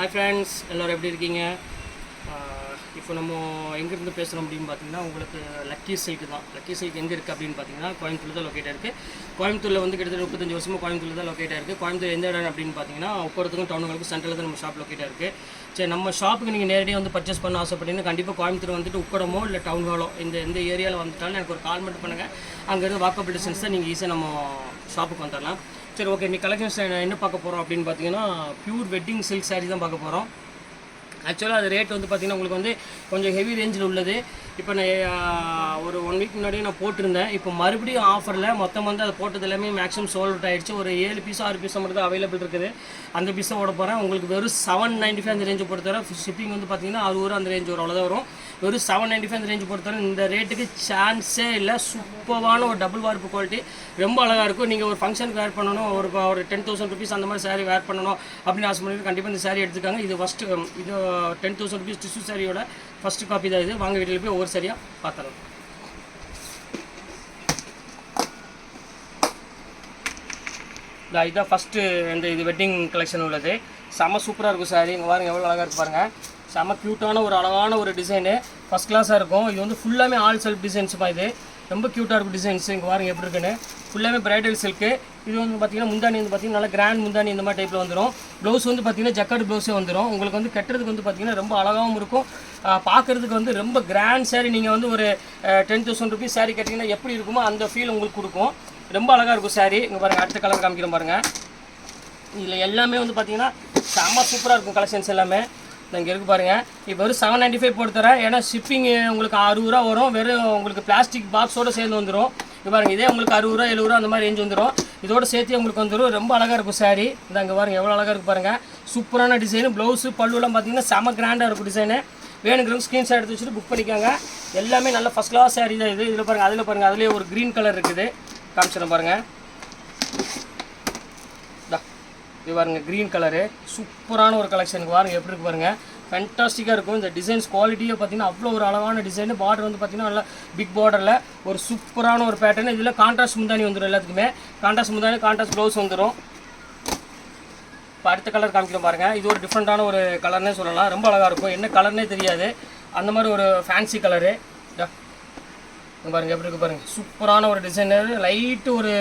Hi friends எல்லோரும் எப்படி இருக்கீங்க? இப்போ நம்ம எங்கேருந்து பேசுகிறோம் அப்படின்னு பார்த்தீங்கன்னா உங்களுக்கு லக்கி சில்க் தான். லக்கி சில்க் எங்கே இருக்குது அப்படின்னு பார்த்தீங்கன்னா கோயம்புத்தூர் தான் லொக்கேட்டாக இருக்குது கோயம்புத்தூரில் வந்து கிட்டத்தட்ட முப்பத்தஞ்சு வருஷமாக கோயம்புத்தூர் தான் லொக்கேட்டாக இருக்குது கோயம்புத்தூர் எந்த இடம் அப்படின்னு பார்த்தீங்கன்னா ஒவ்வொருத்துக்கும் டவுனுங்களுக்கும் சென்டரில் தான் நம்ம ஷாப் லொக்கேட்டாக இருக்குது சரி நம்ம ஷாப்புக்கு நீங்கள் நேரடியாக வந்து பர்ச்சேஸ் பண்ண ஆசைப்பட்டீங்கன்னா கண்டிப்பாக கோயம்புத்தூர் வந்துட்டு உக்கடமோ இல்லை டவுன் ஹாலோ இந்த எந்த ஏரியாவில் வந்துட்டாலும் எனக்கு ஒரு கால் மட்டும் பண்ணுங்கள் அங்கேருந்து வாக்கப் டிஸ்டன்ஸ் தான் நீங்கள் ஈஸியாக நம்ம ஷாப்புக்கு வந்துடலாம் சரி ஓகே இன்னைக்கு கலெக்ஷன்ஸ் என்ன பார்க்க போகிறோம் அப்படின்னு பார்த்தீங்கன்னா பியூர் வெட்டிங் சில்க் சாரீ தான் பார்க்க போகிறோம் ஆக்சுவலாக அது ரேட் வந்து பார்த்திங்கன்னா உங்களுக்கு வந்து கொஞ்சம் ஹெவி ரேஞ்சில் உள்ளது. இப்போ நான் ஒரு ஒன் வீக் முன்னாடியே நான் போட்டிருந்தேன். இப்போ மறுபடியும் ஆஃபரில் மொத்தம் வந்து அதை போட்டது எல்லாமே மேக்ஸிமம் சோல்ட் அவுட் ஆகிடுச்சு ஒரு ஏழு பீஸ் ஆறு பீஸோ மட்டும் தான் அவைலபிள் இருக்குது. அந்த பீஸை ஓட போகிறேன் உங்களுக்கு வெறும் செவன் நைன்ட்டி ஃபைவ் அந்த ரேஞ்சு பொறுத்தவரை ஷிப்பிங் வந்து பார்த்தீங்கன்னா அறுபது அந்த ரேஞ்ச் வரும் அவ்வளோதான் வரும். வெறும் செவன் நைன்ட்டி ஃபைவ் அந்த ரேஞ்சு பொறுத்தவரை இந்த ரேட்டுக்கு சான்ஸே இல்லை. சூப்பரான ஒரு டபுள் வார்ப்பு குவாலிட்டி ரொம்ப அழகாக இருக்கும். நீங்கள் ஒரு ஃபங்க்ஷனுக்கு வேர் பண்ணணும். ஒரு ஒரு டென் தௌசண்ட் ருபீஸ் அந்த மாதிரி saree வேர் பண்ணணும் அப்படின்னு ஆசை பண்ணி கண்டிப்பாக இந்த சாரீ எடுத்துக்காங்க. இது ஃபஸ்ட்டு இது டென் தௌசண்ட் ருபீஸ் டிஷ்யூ சாரியோட ஃபஸ்ட்டு காப்பி தான் இது. வாங்க வீட்டில் போய் ஒவ்வொரு சரியாக பார்த்துடலாம் இந்த இதுதான் ஃபஸ்ட்டு இந்த இது வெட்டிங் கலெக்ஷன் உள்ளது. செம்ம சூப்பராக இருக்கும் சாரி இங்கே பாருங்கள் எவ்வளோ அழகாக இருக்கு பாருங்க. செம க்யூட்டான ஒரு அழகான ஒரு டிசைனு ஃபஸ்ட் கிளாஸாக இருக்கும். இது வந்து ஃபுல்லாமே ஆல் செல்ஃப் டிசைன்ஸுமா இது. ரொம்ப க்யூட்டாக இருக்கும் டிசைன்ஸ் இங்கே பாருங்க எப்படி இருக்குன்னு. ஃபுல்லாமே பிரைடல் சில்க்கு இது வந்து பார்த்தீங்கன்னா முந்தானி வந்து பார்த்தீங்கன்னா நல்லா கிராண்ட் முந்தானி இந்த மாதிரி டைப்பில் வந்துடும் ப்ளவுஸ் வந்து பார்த்திங்கன்னா ஜக்கார்டு ப்ளவுஸே வந்துடும் உங்களுக்கு வந்து கட்டுறதுக்கு வந்து பார்த்தீங்கன்னா ரொம்ப அழகாகவும் இருக்கும். பார்க்குறதுக்கு வந்து ரொம்ப கிராண்ட் saree. நீங்கள் வந்து ஒரு டென் தௌசண்ட் ருபீஸ் சாரீ கட்டிங்கன்னா எப்படி இருக்குமோ அந்த ஃபீல் உங்களுக்கு கொடுக்கும். ரொம்ப அழகாக இருக்கும் சாரீ இங்கே பாருங்கள் அடுத்த கலர் காமிக்கிறோம் பாருங்கள் இதில் எல்லாமே வந்து பார்த்திங்கன்னா செம்ம சூப்பராக இருக்கும் கலெக்ஷன்ஸ் எல்லாமே. இங்கே இருக்கு பாருங்க. இப்போ வெறும் செவன் நைன்ட்டி ஃபைவ் போட்டு தரேன். ஏன்னா ஷிப்பிங் உங்களுக்கு அறுபது ரூபா வரும். வெறும் உங்களுக்கு பிளாஸ்டிக் பாக்ஸோட சேர்ந்து வந்துடும் இப்போ பாருங்க இதே உங்களுக்கு அறுபது ரூபா எழுபது ரூபா அந்த மாதிரி ரேஞ்ச் வந்துடும் இதோட சேர்த்து உங்களுக்கு வந்துடும் ரொம்ப அழகாக இருக்கும் saree. இந்த அங்கே பாருங்க எவ்வளோ அழகாக இருக்கு பாருங்க. சூப்பரான டிசைனு ப்ளவுஸு பல்லுலாம் பார்த்தீங்கன்னா செம கிராண்டாக இருக்கும் டிசைனு வேணுங்கிறவங்க ஸ்க்ரீன்ஷாட் எடுத்து வச்சுட்டு புக் பண்ணிக்கோங்க. எல்லாமே நல்ல ஃபஸ்ட் கிளாஸ் saree தான் இது. இதில் பாருங்கள் அதில் பாருங்கள் அதிலே ஒரு க்ரீன் கலர் இருக்குது. காமிச்சிடும் பாருங்கள் இது பாருங்க க்ரீன் கலரு சூப்பரான ஒரு கலெக்ஷனுக்கு பாருங்கள் எப்படி இருக்கு பாருங்கள் ஃபென்டாஸ்டிக்காக இருக்கும். இந்த டிசைன்ஸ் குவாலிட்டியே பார்த்தீங்கன்னா அவ்வளோ ஒரு அழகான டிசைன் பார்டர் வந்து பார்த்தீங்கன்னா நல்லா பிக் பார்டரில் ஒரு சூப்பரான ஒரு பேட்டர்ன் இதில் கான்ட்ராஸ்ட் முந்தானி வந்துடும் எல்லாத்துக்குமே. கான்ட்ராஸ்ட் முந்தானி கான்ட்ராஸ்ட் க்ளவுஸ் வந்துடும் இப்போ அடுத்த கலர் காமிக்கிறோம் பாருங்கள் இது ஒரு டிஃப்ரெண்ட்டான ஒரு கலர்னே சொல்லலாம். ரொம்ப அழகாக இருக்கும். என்ன கலர்னே தெரியாது. அந்த மாதிரி ஒரு ஃபேன்சி கலரு பாருங்கள் எப்படி இருக்கு பாருங்கள் சூப்பரான ஒரு டிசைனர் லைட்டு ஒரு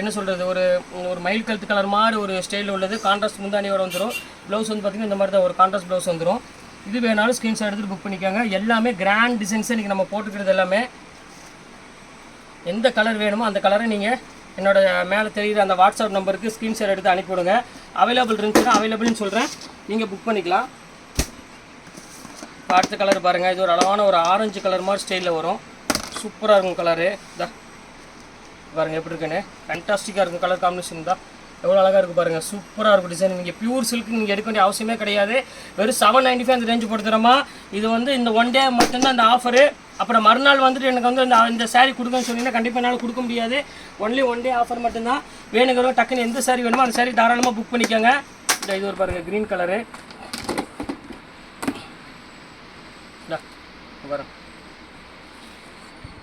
என்ன சொல்கிறது ஒரு ஒரு மயில் கழுத்து கலர் மாதிரி ஒரு ஸ்டைலில் உள்ளது. கான்ட்ராஸ்ட் முந்தானியோட வந்துடும் ப்ளவுஸ் வந்து பார்த்தீங்கன்னா இந்த மாதிரி தான் ஒரு கான்ட்ராஸ்ட் ப்ளவுஸ் வந்துடும் இது வேணாலும் ஸ்க்ரீன்ஷாட் எடுத்துகிட்டு புக் பண்ணிக்கோங்க. எல்லாமே கிராண்ட் டிசைன்ஸை இன்றைக்கி நம்ம போட்டுக்கிறது எல்லாமே. எந்த கலர் வேணுமோ அந்த கலரை நீங்கள் என்னோட மேலே தெரிகிற அந்த வாட்ஸ்அப் நம்பருக்கு ஸ்க்ரீன்ஷாட் எடுத்து அனுப்பிவிடுங்க அவைலபிள் இருந்துச்சுன்னா அவைலபிள்னு சொல்கிறேன் நீங்கள் புக் பண்ணிக்கலாம். அடுத்த கலர் பாருங்கள் இது ஒரு அழகான ஒரு ஆரஞ்சு கலர் மாதிரி ஸ்டைலில் வரும். சூப்பராக இருக்கும் கலரு. இதா பாருங்கள் எப்படி இருக்குன்னு. ஃபேன்டாஸ்டிக்காக இருக்கும் கலர் காம்பினேஷன் தான் எவ்வளோ அழகாக இருக்குது பாருங்கள் சூப்பராக இருக்கும் டிசைன் நீங்கள் பியூர் சில்க் நீங்கள் எடுக்க வேண்டிய அவசியமே கிடையாது. வெறும் செவன் நைன்ட்டி ஃபைவ் அந்த ரேஞ்சு போட்டு இது வந்து இந்த ஒன் டே மட்டும்தான் அந்த ஆஃபரு அப்புறம் மறுநாள் வந்துட்டு எனக்கு வந்து இந்த இந்த saree கொடுங்கன்னு சொன்னீங்கன்னா கண்டிப்பாக என்னால் கொடுக்க முடியாது. ஒன்லி ஒன் டே ஆஃபர் மட்டும்தான். வேணுங்கிறவங்க டக்குன்னு எந்த saree வேணுமோ அந்த சாரீ தாராளமாக புக் பண்ணிக்கோங்க. இந்த இது ஒரு பாருங்கள் க்ரீன் கலரு வரும்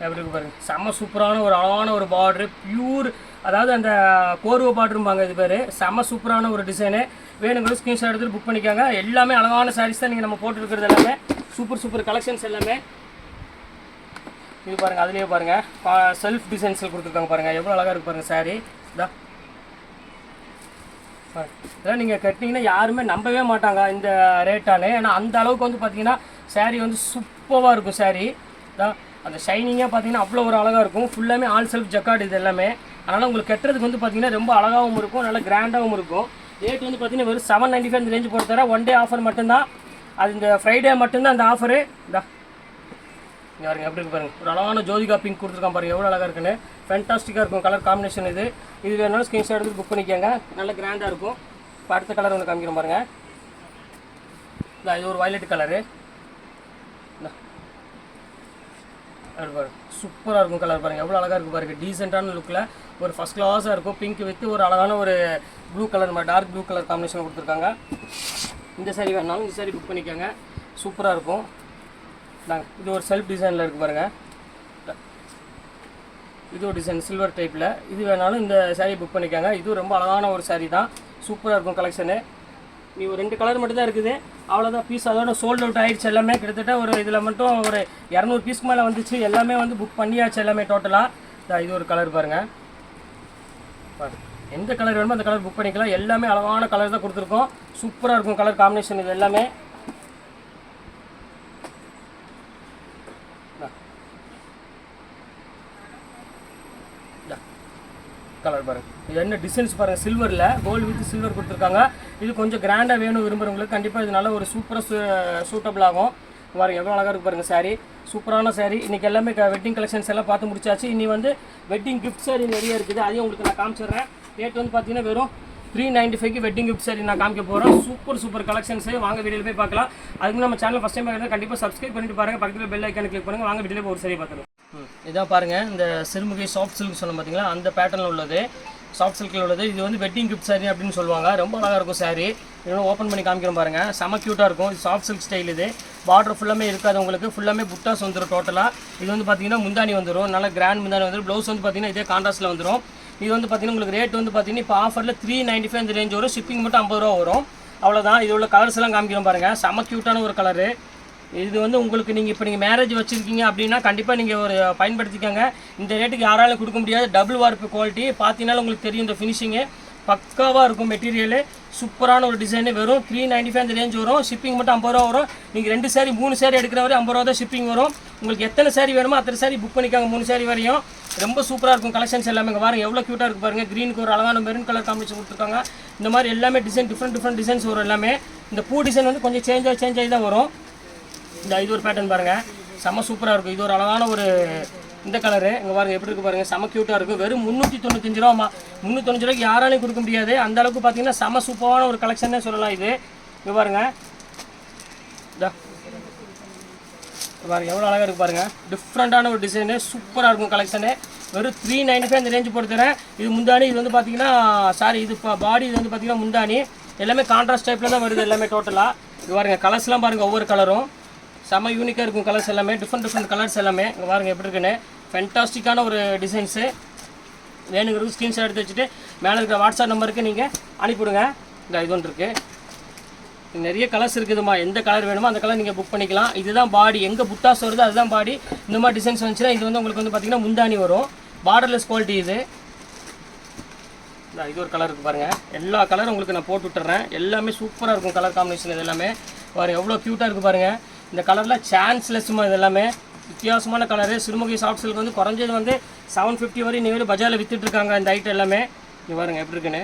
எப்படி இருக்கு பாருங்க. செம்ம சூப்பரான ஒரு அழகான ஒரு பார்டரு பியூர் அதாவது அந்த கோர்வை பார்டரும்பாங்க இது பேர். செம்ம சூப்பரான ஒரு டிசைனு வேணுங்கிறது ஸ்க்ரீன்ஷாட் எடுத்துகிட்டு புக் பண்ணிக்காங்க. எல்லாமே அழகான சாரீஸ் தான் நீங்கள் நம்ம போட்டுருக்கிறது எல்லாமே. சூப்பர் சூப்பர் கலெக்ஷன்ஸ் எல்லாமே. இது பாருங்கள் அதுலேயே பாருங்கள் செல்ஃப் டிசைன்ஸில் கொடுத்துருக்காங்க பாருங்கள் எவ்வளோ அழகாக இருக்கு பாருங்கள் சாரீ இதா. இதெல்லாம் நீங்கள் கட்டினீங்கன்னா யாருமே நம்பவே மாட்டாங்க இந்த ரேட்டானு ஏன்னா அந்த அளவுக்கு வந்து பார்த்தீங்கன்னா சாரீ வந்து சூப்பராக இருக்கும் சாரீ தான் அந்த ஷைனிங்காக பார்த்தீங்கன்னா அவ்வளோ ஒரு அழகாக இருக்கும். ஃபுல்லாமே ஆல் செல்ஃப் ஜக்கார்டு இது எல்லாமே. அதனால் உங்களுக்கு கட்டுறதுக்கு வந்து பார்த்தீங்கன்னா ரொம்ப அழகாகவும் இருக்கும் நல்லா கிராண்டாகவும் இருக்கும். ரேட் வந்து பார்த்தீங்கன்னா வெறும் செவன் நைன்ட்டி ஃபைவ் இந்த ரேஞ்சு பொறுத்தவரை ஒன் டே ஆஃபர் மட்டும்தான். அது இந்த ஃப்ரைடே மட்டும்தான் அந்த ஆஃபரு இந்தா. இங்கே பாருங்க எப்படி இருக்கு பாருங்க. ஒரு அழகான ஜோதிகா பிங்க் கொடுத்துருக்கான் பாருங்கள் எவ்வளோ அழகாக இருக்குன்னு. ஃபேண்டாஸ்டிக்காக இருக்கும் கலர் காம்பினேஷன் இது. இது வேணாலும் ஸ்கிரீன்ஷாட் எடுத்து புக் பண்ணிக்கோங்க. நல்ல கிராண்டாக இருக்கும். இப்போ அடுத்த கலர் ஒன்று காமிக்கிறோம் பாருங்கள் இல்லை இது ஒரு வயலட் கலரு அப்படி பாருங்க சூப்பராக இருக்கும் கலர் பாருங்கள் எவ்வளோ அழகாக இருக்கும் பாருங்க. டீசெண்டான லுக்கில் ஒரு ஃபஸ்ட் கிளாஸாக இருக்கும். பிங்க் வித் ஒரு அழகான ஒரு blue colour dark blue colour combination கொடுத்துருக்காங்க. இந்த சாரி வேணாலும் இந்த சாரி புக் பண்ணிக்கோங்க. சூப்பராக இருக்கும். நாங்கள் இது ஒரு செல்ஃப் டிசைனில் இருக்குது பாருங்கள் இது ஒரு டிசைன் சில்வர் டைப்பில் இது வேணாலும் இந்த saree புக் பண்ணிக்கோங்க. இது ரொம்ப அழகான ஒரு saree தான். சூப்பராக இருக்கும் கலெக்ஷனு நீ ஒரு ரெண்டு கலர் மட்டும் தான் இருக்குது. அவ்வளோதான் பீஸ் அதோட சோல்ட் அவுட் ஆயிடுச்சு எல்லாமே. கிட்டத்தட்ட ஒரு இதில் மட்டும் ஒரு இரநூறு பீஸ்க்கு மேலே வந்துச்சு. எல்லாமே வந்து புக் பண்ணியாச்சு எல்லாமே டோட்டலாக இது ஒரு கலர் பாருங்கள் பாரு எந்த கலர் வேணுமோ அந்த கலர் புக் பண்ணிக்கலாம். எல்லாமே அழகான கலர் தான் கொடுத்துருக்கோம். சூப்பராக இருக்கும் கலர் காம்பினேஷன் இது எல்லாமே. கலர் பாருங்க இது என்ன டிசைன்ஸ் பாருங்க சில்வரில் கோல்டு வித் சில்வர் கொடுத்துருக்காங்க. இது கொஞ்சம் கிராண்டாக வேணும் விரும்புகிறவங்களுக்கு கண்டிப்பாக இது நல்ல ஒரு சூப்பராக சூட்டபிள் ஆகும். பாருங்க எவ்வளோ அழகாக இருக்கு பாருங்க saree. சூப்பரான saree. இன்றைக்கி எல்லாமே வெட்டிங் கலெக்ஷன்ஸ் எல்லாம் பார்த்து முடிச்சாச்சு. இனி வந்து வெட்டிங் கிஃப்ட் saree நிறைய இருக்குது. அதையும் உங்களுக்கு நான் காமிச்சிடுறேன். ரேட் வந்து பார்த்தீங்கன்னா வெறும் த்ரீ நைன்டி ஃபைவ்க்கு வெட்டிங் கிஃப்ட் சரி நான் காமிக்க போகிறோம் சூப்பர் சூப்பர் கலெக்ஷன்ஸ் வாங்க வீடியோவில் போய் பார்க்கலாம். அதுக்கு நம்ம சேனல் ஃபஸ்ட் டைம் பார்க்குறது கண்டிப்பாக சப்ஸ்கிரைப் பண்ணிட்டு பாருங்கள் பக்கத்தில் பெல் ஐக்கான கிளிக் பண்ணுங்கள் வாங்க வீடியோவில் ஒரு சரியை பார்த்துருவோம் இதான் பாருங்கள் இந்த சிறுமுகை சாஃப்ட் சில்க் சொன்ன பார்த்தீங்களா அந்த பேட்டர்னில் உள்ளது. சாஃப்ட் சில்கில் உள்ளது. இது வந்து வெட்டிங் கிஃப்ட் சாரி அப்படின்னு சொல்லுவாங்க. ரொம்ப அழகாக இருக்கும் சாரி இன்னும் ஓப்பன் பண்ணி காமிக்கிறோம் பாருங்கள் செம க்யூட்டாக இருக்கும். இது சாஃப்ட் சில்க் ஸ்டைல் இது. பார்டர் ஃபுல்லாமே இருக்காது உங்களுக்கு. ஃபுல்லாமே புட்டாஸ் வந்துடும் டோட்டலாக இது வந்து பார்த்தீங்கன்னா முந்தானி வந்துடும் நல்ல கிராண்ட் முந்தானி வந்துடும் ப்ளவுஸ் வந்து பார்த்தீங்கன்னா இதே கான்ட்ராஸ்ட்டில் வந்துடும் இது வந்து பார்த்தீங்கன்னா உங்களுக்கு ரேட் வந்து பார்த்தீங்கன்னா இப்போ ஆஃபரில் த்ரீ நைன்டி ஃபைவ் அந்த ரேஞ்ச் வரும். ஷிப்பிங் மட்டும் ஐம்பது ரூபா வரும். அவ்வளோதான் இது உள்ள கலர்ஸ் எல்லாம் காமிக்கிறோம் பாருங்கள் செம க்யூட்டான ஒரு கலரு இது வந்து உங்களுக்கு நீங்கள் இப்போ நீங்கள் மேரேஜ் வச்சுருக்கீங்க அப்படின்னா கண்டிப்பாக நீங்கள் ஒரு பயன்படுத்திக்கோங்க. இந்த ரேட்டுக்கு யாராலும் கொடுக்க முடியாது. டபுள் வார்ப்பு குவாலிட்டி பார்த்தீங்கன்னா உங்களுக்கு தெரியும் இந்த ஃபினிஷிங்கு பக்காவாக இருக்கும் மெட்டீரியலு சூப்பரான ஒரு டிசைனு வெறும் த்ரீ நைன்டி ஃபைவ் அந்த ரேஞ்ச் வரும். ஷிப்பிங் மட்டும் ஐம்பது ரூபா வரும். நீங்கள் ரெண்டு சாரி மூணு சாரி எடுக்கிற வரை ஐம்பது ரூபா தான் ஷிப்பிங் வரும். உங்களுக்கு எத்தனை சாரி வேணுமோ அத்தனை சாரி புக் பண்ணிக்காங்க. மூணு சாரி வரையும். ரொம்ப சூப்பராக இருக்கும் கலெக்ஷன்ஸ் எல்லாமே. இங்கே பாருங்கள் எவ்வளோ க்யூட்டாக இருக்குது பாருங்கள் க்ரீனுக்கு ஒரு அழகான மெரூன் கலர் காம்பினேஷன் கொடுத்துருக்காங்க. இந்த மாதிரி எல்லாமே டிசைன் டிஃப்ரெண்ட் டிஃப்ரெண்ட் டிசைன்ஸ் வரும் எல்லாமே. இந்த பூ டிசைன் வந்து கொஞ்சம் சேஞ்ச் ஆகி சேஞ்ச் ஆகி தான் வரும். இந்த இது ஒரு பேட்டர்ன் பாருங்கள் செம்ம சூப்பராக இருக்கும். இது ஒரு அழகான ஒரு இந்த கலரு இங்கே பாருங்க எப்படி இருக்கு பாருங்க. செம க்யூட்டாக இருக்கும் வெறும் முந்நூற்றி தொண்ணூத்தஞ்சு ரூபாமா முந்நூற்றஞ்சு ரூபாய்க்கு யாராலையும் கொடுக்க முடியாது. அந்த அளவுக்கு பார்த்தீங்கன்னா செம சூப்பரான ஒரு கலெக்ஷனே சொல்லலாம் இது. இங்கே பாருங்க. இதா. பாருங்க எவ்வளோ அழகாக இருக்கு பாருங்க. டிஃப்ரெண்ட்டான ஒரு டிசைனு சூப்பராக இருக்கும் கலெக்ஷனு வெறும் த்ரீ நைன்டி ஃபைவ் அந்த ரேஞ்சு போட்டுறேன் இது முந்தானி இது வந்து பார்த்தீங்கன்னா சாரி இது பாடி இது வந்து பார்த்தீங்கன்னா முந்தானி எல்லாமே கான்ட்ராஸ்ட் டைப்பில் தான் வருது எல்லாமே டோட்டலாக இது பாருங்க கலர்ஸ்லாம் பாருங்கள் ஒவ்வொரு கலரும் செம்ம யூனிக்காக இருக்கும் கலர்ஸ் எல்லாமே டிஃப்ரெண்ட் டிஃப்ரெண்ட் கலர்ஸ் எல்லாமே. இங்கே பாருங்க எப்படி இருக்குன்னு. ஃபென்டாஸ்டிக்கான ஒரு டிசைன்ஸு வேணுங்கிறது ஸ்க்ரீன்ஷாட் எடுத்து வச்சுட்டு மேலே இருக்கிற வாட்ஸ்அப் நம்பருக்கு நீங்கள் அனுப்பிவிடுங்க. இந்த இது ஒன்று இருக்குது நிறைய கலர்ஸ் இருக்குதுமா எந்த கலர் வேணுமோ அந்த கலர் நீங்கள் புக் பண்ணிக்கலாம். இதுதான் பாடி எங்கே புட்டாஸ் வருதோ அதுதான் பாடி இந்த மாதிரி டிசைன்ஸ் வந்துச்சுன்னா இது வந்து உங்களுக்கு வந்து பார்த்திங்கன்னா முந்தானி வரும். பார்டர்லெஸ் குவாலிட்டி இது. இந்த இது ஒரு கலர் இருக்குது பாருங்கள் எல்லா கலரும் உங்களுக்கு நான் போட்டு விட்டுறேன். எல்லாமே சூப்பராக இருக்கும் கலர் காம்பினேஷன் இது எல்லாமே. பாருங்கள் எவ்வளோ க்யூட்டாக இருக்குது பாருங்கள் இந்த கலரில் சான்ஸ்லெஸ் இது எல்லாமே வித்தியாசமான கலரு சிறுமுகை சாஃப்ட் சில்க் வந்து குறைஞ்சது வந்து செவன் ஃபிஃப்டி வரை இனிமேல் பஜாரில் விற்றுட்ருக்காங்க இந்த ஐட்டம் எல்லாமே. இங்கே பாருங்க எப்படி இருக்குன்னு.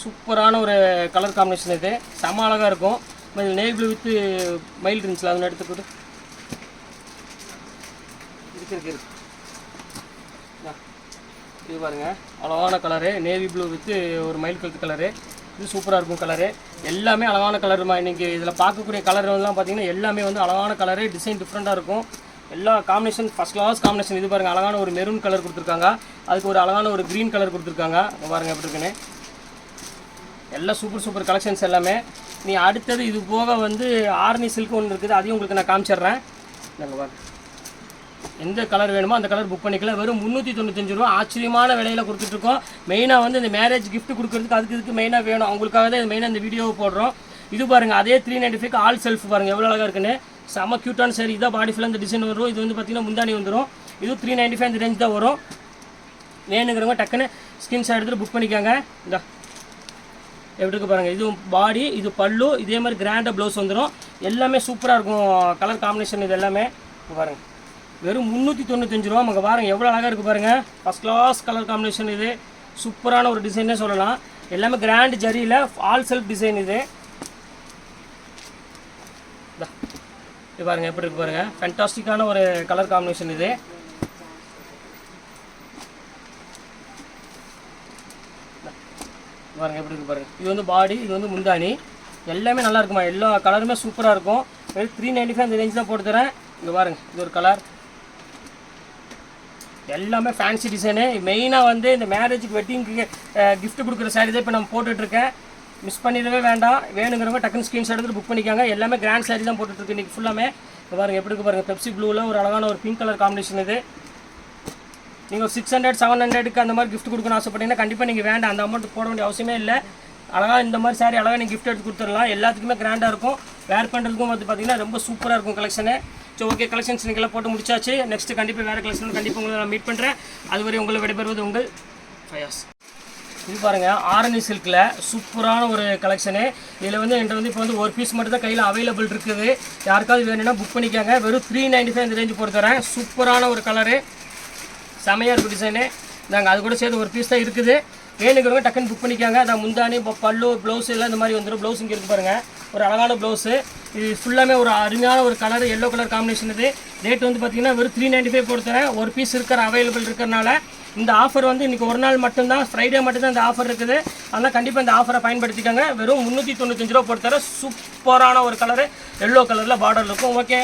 சூப்பரான ஒரு கலர் காம்பினேஷன் இது. செம அழகாக இருக்கும். இதில் நேவி ப்ளூ வித்து மயில் இருந்துச்சுல அதில் எடுத்து கொடு இருக்கு இருக்கு இருக்கு. இது பாருங்க. அழகான கலரு நேவி ப்ளூ வித்து ஒரு மயில் கழுத்து கலரு இது சூப்பராக இருக்கும் கலரு எல்லாமே அழகான கலருமா இன்றைக்கி இதில் பார்க்கக்கூடிய கலர் பார்த்தீங்கன்னா எல்லாமே வந்து அழகான கலரு டிசைன் டிஃப்ரெண்ட்டாக இருக்கும். எல்லா காம்பினேஷன் ஃபஸ்ட் கிளாஸ் காம்பினேஷன் இது பாருங்கள் அழகான ஒரு மெரூன் கலர் கொடுத்துருக்காங்க. அதுக்கு ஒரு அழகான ஒரு க்ரீன் கலர் கொடுத்துருக்காங்க. பாருங்கள் எப்படி இருக்குன்னு. எல்லாம் சூப்பர் சூப்பர் கலெக்ஷன்ஸ் எல்லாமே. நீ அடுத்தது இது போக வந்து ஆர்னி சில்க் ஒன்று இருக்குது. அதையும் உங்களுக்கு நான் காமிச்சிடுறேன். நாங்கள் பாருங்க. எந்த கலர் வேணுமோ அந்த கலர் புக் பண்ணிக்கலாம். வெறும் முந்நூற்றி தொண்ணூத்தஞ்சு ரூபா ஆச்சரியமான விலையில் கொடுத்துட்ருக்கோம். மெயினாக வந்து இந்த மேரேஜ் கிஃப்ட் கொடுக்கறதுக்கு அதுக்கு இதுக்கு மெயினாக வேணும். அவங்களுக்காக தான் மெயினாக இந்த வீடியோவை போடுறோம். இது பாருங்க அதே three ninety five all self பாருங்கள் எவ்வளோ அழகாக இருக்குன்னு. செம க்யூட்டான சரி இதான் பாடி ஃபுல்லாக இந்த டிசைன் வரும். இது வந்து பார்த்தீங்கன்னா முந்தானி வந்துடும் இது த்ரீ நைன்டி ஃபைவ் அந்த ரேஞ்ச் தான் வரும். வேணுங்கிறவங்க டக்குன்னு ஸ்கிரீன்ஷாட் எடுத்துகிட்டு புக் பண்ணிக்கோங்க. இந்த. எப்படி இருக்கு பாருங்கள் இது பாடி இது பல்லு இதே மாதிரி கிராண்டாக ப்ளவுஸ் வந்துடும் எல்லாமே சூப்பராக இருக்கும். கலர் காம்பினேஷன் இது எல்லாமே. பாருங்கள் வெறும் முந்நூற்றி தொண்ணூத்தஞ்சு ரூபா அங்கே பாருங்க. எவ்வளோ அழகாக இருக்குது பாருங்கள் ஃபஸ்ட் கிளாஸ் கலர் காம்பினேஷன் இது. சூப்பரான ஒரு டிசைனே சொல்லலாம். எல்லாமே கிராண்ட் ஜரியில் ஆல் செல்ஃப் டிசைன் இது. இது பாருங்கள் எப்படி இருக்கு பாருங்கள் ஃபென்டாஸ்டிக்கான ஒரு கலர் காம்பினேஷன் இது. பாருங்கள் எப்படி இருக்கு பாருங்கள் இது வந்து பாடி இது வந்து முந்தானி எல்லாமே நல்லா இருக்குமா? எல்லா கலருமே சூப்பராக இருக்கும். த்ரீ நைன்ட்டி ஃபைவ் அந்த ரேஞ்ச் தான் போட்டு தரேன். இங்கே பாருங்கள் இது ஒரு கலர் எல்லாமே ஃபேன்சி டிசைனு மெயினாக வந்து இந்த மேரேஜுக்கு வெட்டிங்க்கு கிஃப்ட் கொடுக்குற சாரீ தான் இப்போ நம்ம போட்டுட்ருக்கேன். மிஸ் பண்ணிடவே வேண்டாம். வேணுங்கிறவங்க டக்குன்னு ஸ்க்ரீன்ஷாட் எடுத்துட்டு புக் பண்ணிக்காங்க. எல்லாமே கிராண்ட் சாரீ தான் போட்டுட்ருக்கு இன்றைக்கி ஃபுல்லாமே இப்போ பாருங்கள் எப்படி இருக்கு பாருங்கள் பெப்சி ப்ளூவில் ஒரு அழகான ஒரு பிங்க் கலர் காம்பினேஷன் இது. நீங்கள் சிக்ஸ் ஹண்ட்ரட் செவன் ஹண்ட்ரடுக்கு அந்த மாதிரி கிஃப்ட் கொடுக்கணும்னு ஆசைப்பட்டீங்கன்னா கண்டிப்பாக நீங்கள் வேண்டாம். அந்த அமௌண்ட் போட வேண்டிய அவசியமே இல்லை. அழகாக இந்த மாதிரி சாரி அழகாக நீங்கள் கிஃப்ட் எடுத்து கொடுத்துடலாம். எல்லாத்துக்குமே கிராண்டாக இருக்கும். வேர் பண்ணுறதுக்கும் வந்து பார்த்தீங்கன்னா ரொம்ப சூப்பராக இருக்கும் கலெக்ஷனு ஸோ ஓகே கலெக்ஷன்ஸ் நீங்களாம் போட்டு முடிச்சாச்சு. நெக்ஸ்ட் கண்டிப்பாக வேறு கலெக்ஷன் கண்டிப்பாக உங்களை நான் மீட் பண்ணுறேன் அதுவரை உங்களை விடைபெறுவது உங்கள் ஃபயாஸ் இது பாருங்கள் ஆரணி சில்கில் சூப்பரான ஒரு கலெக்ஷனு இதில் வந்து என்கிட்ட வந்து இப்போ வந்து ஒரு பீஸ் மட்டும் தான் கையில் அவைலபிள் இருக்குது. யாருக்காவது வேணும்னா புக் பண்ணிக்காங்க. வெறும் த்ரீ நைன்டி ஃபைவ் இந்த ரேஞ்சு பொறுத்து தரேன். சூப்பரான ஒரு கலரு செமையாக இருக்கும் டிசைனு நாங்கள் அது கூட சேர்த்து ஒரு பீஸ் தான் இருக்குது. வேணுங்கிறவங்க டக்குன்னு புக் பண்ணிக்காங்க. அதான் முந்தானி இப்போ பல்லு ப்ளவுஸ் எல்லாம் இந்த மாதிரி வந்துடும் ப்ளவுஸ் இங்கே இருக்கு பாருங்கள் ஒரு அழகான ப்ளவுஸு இது ஃபுல்லாமே ஒரு அருமையான ஒரு கலர் எல்லோ கலர் காம்பினேஷன் இது. ரேட் வந்து பார்த்தீங்கன்னா வெறும் த்ரீ நைன்ட்டி ஃபைவ் கொடுத்துறேன் ஒரு பீஸ் இருக்கிற அவைலபிள் இருக்கிறனால இந்த ஆஃபர் வந்து இன்றைக்கி ஒரு நாள் மட்டும்தான் ஃப்ரைடே மட்டும்தான் இந்த ஆஃபர் இருக்குது. அதனால் கண்டிப்பாக இந்த ஆஃபரை பயன்படுத்திக்கோங்க. வெறும் முந்நூற்றி தொண்ணூத்தஞ்சு ரூபா போட்டு சூப்பரான ஒரு கலரு எல்லோ கலரில் பார்டர் இருக்கும். ஓகே